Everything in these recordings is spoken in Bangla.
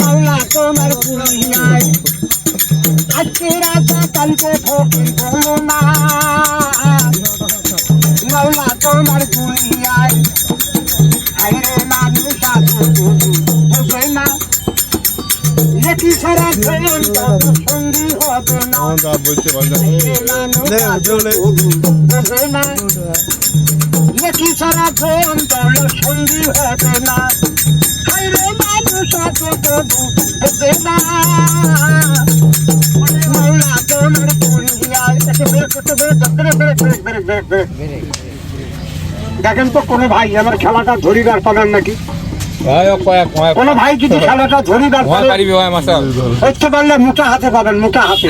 मौला कोमर पुरैया अच्छी रात तन पे ठोकी बोलना मौला कोमर पुरैया अरे नानी सासू बोलना लेकिन सारा प्रेम तो संगी हो तो ना हाँ, बोलते। बंदा ले जोले बोलना সারা কোন দল সঙ্গী না। মানুষ না। দেখেন তো কোনো ভাই আমার খেলাটা ধরিবার পাবেন নাকি? কোনো ভাই যদি খেলাটা ধরি দার ধরতে পারলে মোটা হাতে পাবেন মোটা হাতে।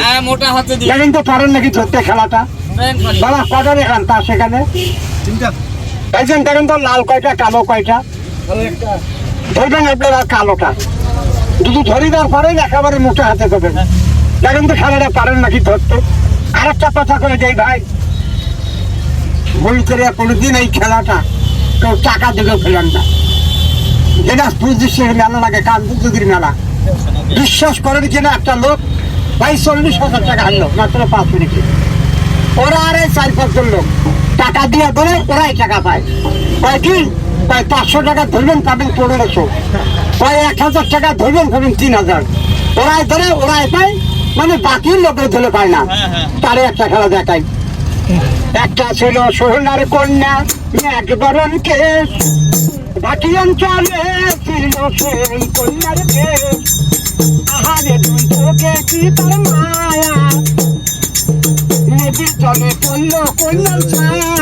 দেখেন তো পারেন নাকি ধরতে খেলাটা। বাবা কটা দেখান তা সেখানে? দেখছেন দেখেন তো, লাল কয়টা, কালো কয়টা? ধরবেন আপনার কালোটা। যদি ধরিবার পারেন একেবারে মোটা হাতে পাবেন দেখেন তো খেলাটা পারেন নাকি ধরতে? আরেকটা কথা করে যাই ভাই। ভুল করে কোনোদিন এই খেলাটা কেউ টাকা দিলেও খেলেন না। যেটা পঁচিশের মেলা লাগে কান্তযুগের মেলা। বিশ্বাস করেন কিনা, একটা লোক ভাই চল্লিশ হাজার টাকা আনলো, মাত্র পাঁচ মিনিটে। ওরা আর চার পাঁচজন লোক। টাকা দিয়ে ধরে ওরাই টাকা পায়। কয় কি? কয় পাঁচশো টাকা ধরবেন পাবেন পনেরোশো। কয় এক হাজার টাকা ধরবেন পাবেন তিন হাজার। ওরাই ধরে ওরাই পায় মানে বাকি লোকের ধরে পায় না। তারে একটা খেলা দেখায় একটা ছিল সোনার কন্যা একবরণ কেশ। বাকি অঞ্চলে ছিল সেই কন্যার কেশ। আহারে কি তার মায়া। নদীর জলে পড়ল কন্যার ছায়া।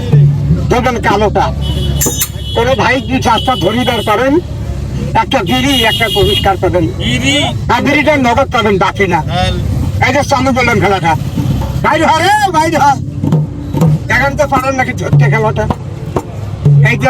ধরবেন কালোটা। কোনো ভাই যদি চাষটা ধরিবার করেন একটা বিড়ি একটা পরিষ্কার পাবেন। আর বিড়িটা নগদ পাবেন বাকি না। হ্যাঁ। এই যে চালু করলেন খেলাটা। বাইরে হরে বাইরে হর এখন তো পারেন নাকি ধরতে খেলাটা। এই যে